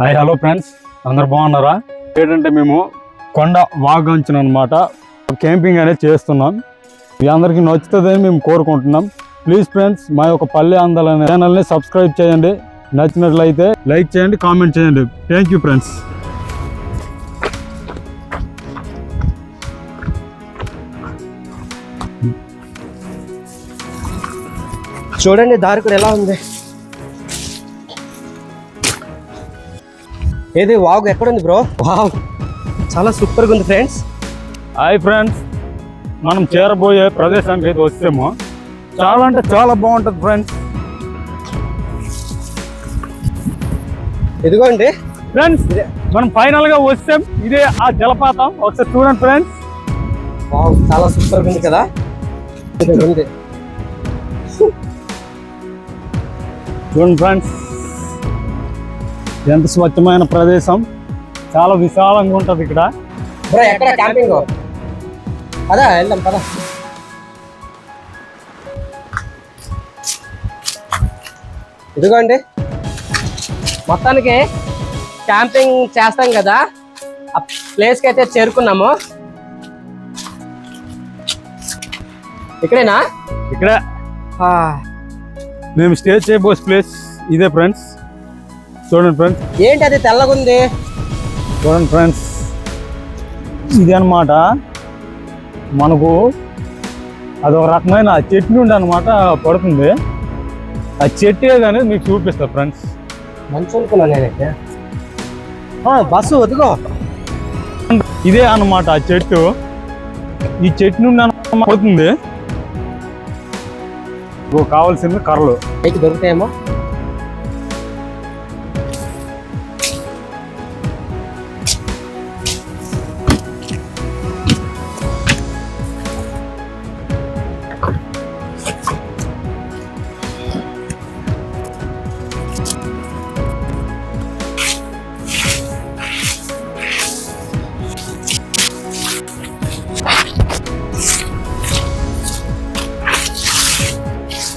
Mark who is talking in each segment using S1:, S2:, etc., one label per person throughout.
S1: Hi hello friends అందరు బాగున్నారా? ఏంటంటే మేము కొండ వాగంచిన అనమాట క్యాంపింగ్ అనేది చేస్తున్నాం. మీ అందరికీ నచ్చుతుందని మేము కోరుకుంటున్నాం. ప్లీజ్ ఫ్రెండ్స్ మా యొక్క పల్లె అందాల ఛానల్ని సబ్స్క్రైబ్ చేయండి. నచ్చినట్లయితే లైక్ చేయండి కామెంట్ చేయండి. థ్యాంక్ యూ ఫ్రెండ్స్
S2: చూడండి దారి కూడా ఎలా ఉంది? ఏది? వాగు ఎక్కడుంది బ్రో? వావ్ చాలా సూపర్గా ఉంది ఫ్రెండ్స్.
S1: హాయ్ ఫ్రెండ్స్ మనం చేరబోయే ప్రదేశానికి అయితే వస్తేమో చాలా అంటే చాలా బాగుంటుంది ఫ్రెండ్స్.
S2: ఇదిగోండి.
S1: ఫ్రెండ్స్ మనం ఫైనల్గా వస్తాం ఇదే ఆ జలపాతం. ఒకసారి చూడండి ఫ్రెండ్స్.
S2: వావ్ చాలా సూపర్గా ఉంది కదా?
S1: చూడండి ఫ్రెండ్స్. ఎంత స్వచ్ఛమైన ప్రదేశం. చాలా విశాలంగా ఉంటుంది ఇక్కడ.
S2: బ్రో ఎక్కడ క్యాంపింగ్? పదా వెళ్దాం పదా. ఇదిగోండి. మొత్తానికి క్యాంపింగ్ చేస్తాం కదా. ఆ ప్లేస్కి అయితే చేరుకున్నాము. ఇక్కడేనా?
S1: ఇక్కడ. మేము స్టే చేయబోయే ప్లేస్ ఇదే ఫ్రెండ్స్. చూడండి ఫ్రెండ్స్
S2: ఏంటి అది తెల్లగుంది?
S1: చూడండి ఫ్రెండ్స్ ఇది అనమాట మనకు అదొక రకమైన చెట్టు నుండి అనమాట పడుతుంది. ఆ చెట్టు అనేది మీకు చూపిస్తా ఫ్రెండ్స్
S2: మంచి బస్సు వదుగో
S1: ఇదే అన్నమాట ఆ చెట్టు. ఈ చెట్టు నుండి పోతుంది ఇగో కావాల్సింది కర్రలు.
S2: దొరుకుతాయేమో?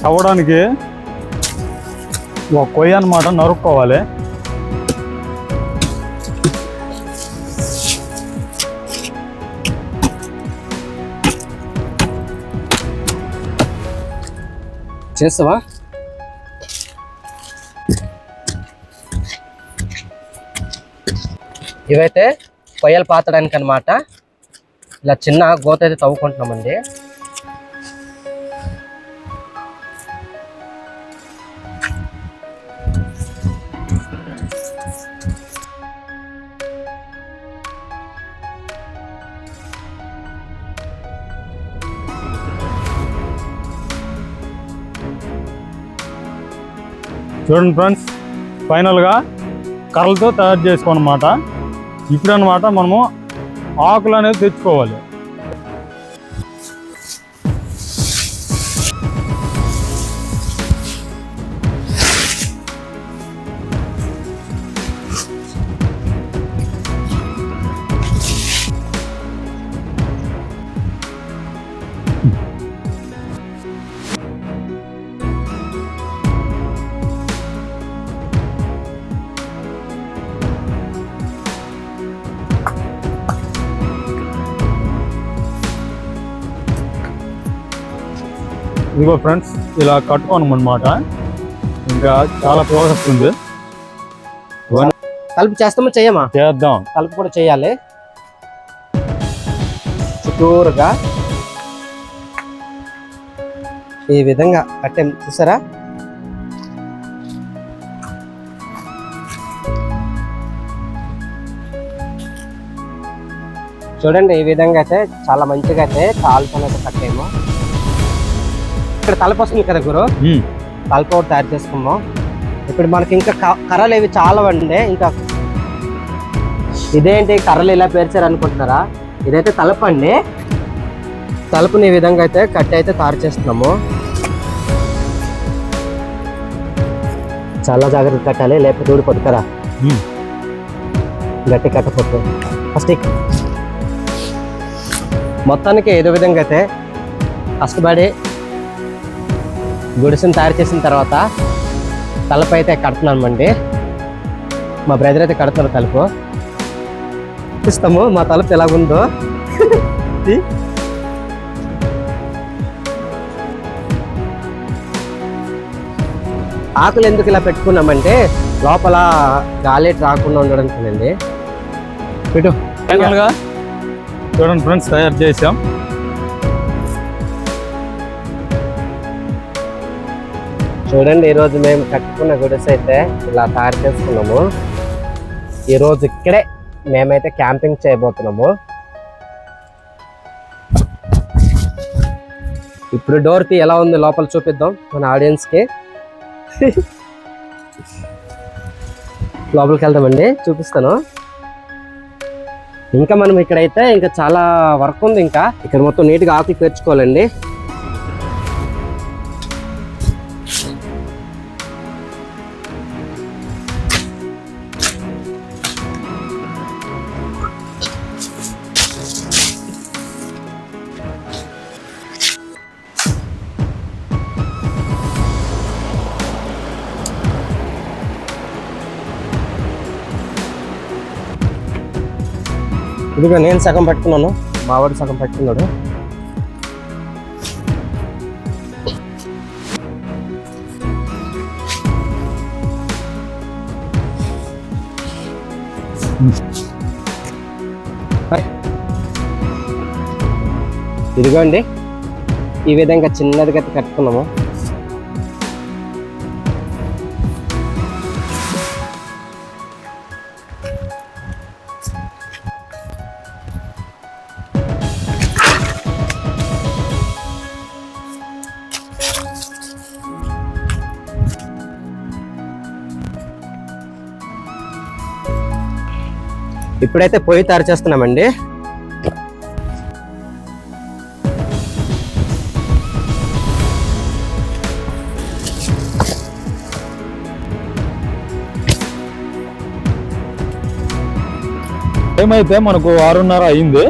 S1: అవ్వడానికి ఒక కొయ్య అనమాట నరుక్కోవాలి.
S2: చేస్తావా? ఇవైతే కొయ్యలు పాతడానికి అనమాట ఇలా చిన్న గోత అయితే తవ్వుకుంటున్నామండి.
S1: చూడండి ఫ్రెండ్స్ ఫైనల్గా కర్రలతో తయారు చేసుకోనమాట ఇప్పుడు అనమాట మనము ఆకులు అనేది తెచ్చుకోవాలి. ఇదిగో ఫ్రెండ్స్ ఇలా కట్టుకోను అనమాట ఇంకా చాలా ప్రాసెస్ ఉంది.
S2: కలుపు చేస్తామో చెయ్యమా
S1: చేద్దాం.
S2: కలుపు కూడా చేయాలి. చుట్టూరుగా ఈ విధంగా కట్టాం చూసారా? చూడండి ఈ విధంగా అయితే చాలా మంచిగా అయితే కాలుతో అయితే కట్టాము. ఇక్కడ తలపు వస్తుంది కదా గురు. తలపు ఒకటి తయారు చేసుకున్నాం ఇప్పుడు మనకి ఇంకా కర్రలు ఇవి చాలా అండి ఇంకా ఇదేంటి? కర్రలు ఇలా పేర్చారు అనుకుంటున్నారా? ఇదైతే తలుపు అండి. తలుపుని ఈ విధంగా అయితే కట్టి అయితే తయారు చేస్తున్నాము. చాలా జాగ్రత్త కట్టాలి. లేకపోతే ఊడిపోతుంది కదా. గట్టి కట్టపోతే ఫస్ట్ మొత్తానికి ఏదో విధంగా అయితే కష్టపడి గుడిసెను తయారు చేసిన తర్వాత తలపై అయితే కడుతున్నామండి మా బ్రదర్ అయితే కడుతున్నారు తలుపు. ఇస్తాము మా తలుపు ఎలాగుందో ఆకులు ఎందుకు ఇలా పెట్టుకున్నామంటే లోపల గాలి రాకుండా ఉండడానికి పెట్టు.
S1: చూడండి ఫ్రెండ్స్ తయారు చేసాం
S2: చూడండి ఈరోజు మేము కట్టుకున్న గుడిసె అయితే ఇలా తయారు చేసుకున్నాము. ఈరోజు ఇక్కడే మేమైతే క్యాంపింగ్ చేయబోతున్నాము. ఇప్పుడు డోర్కి ఎలా ఉంది లోపల చూపిద్దాం మన ఆడియన్స్కి లోపలికి వెళ్దామండి చూపిస్తాను. ఇంకా మనం ఇక్కడైతే ఇంకా చాలా వర్క్ ఉంది ఇంకా. ఇక్కడ మొత్తం నీట్గా ఆకులు పేర్చుకోవాలండి. ఇదిగో నేను సగం పట్టుకున్నాను. మావాడు సగం పట్టుకున్నాడు. ఇదిగోండి. ఈ విధంగా చిన్నదిగా కట్టుకున్నాము. ఇప్పుడైతే పొయ్యి తయారు చేస్తున్నామండి.
S1: ఏమైతే మనకు ఆరున్నర అయింది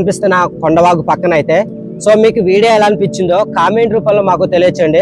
S2: కనిపిస్తున్న కొండవాగు పక్కన అయితే సో మీకు వీడియో ఎలా అనిపించిందో కామెంట్ రూపంలో మాకు తెలియచేయండి.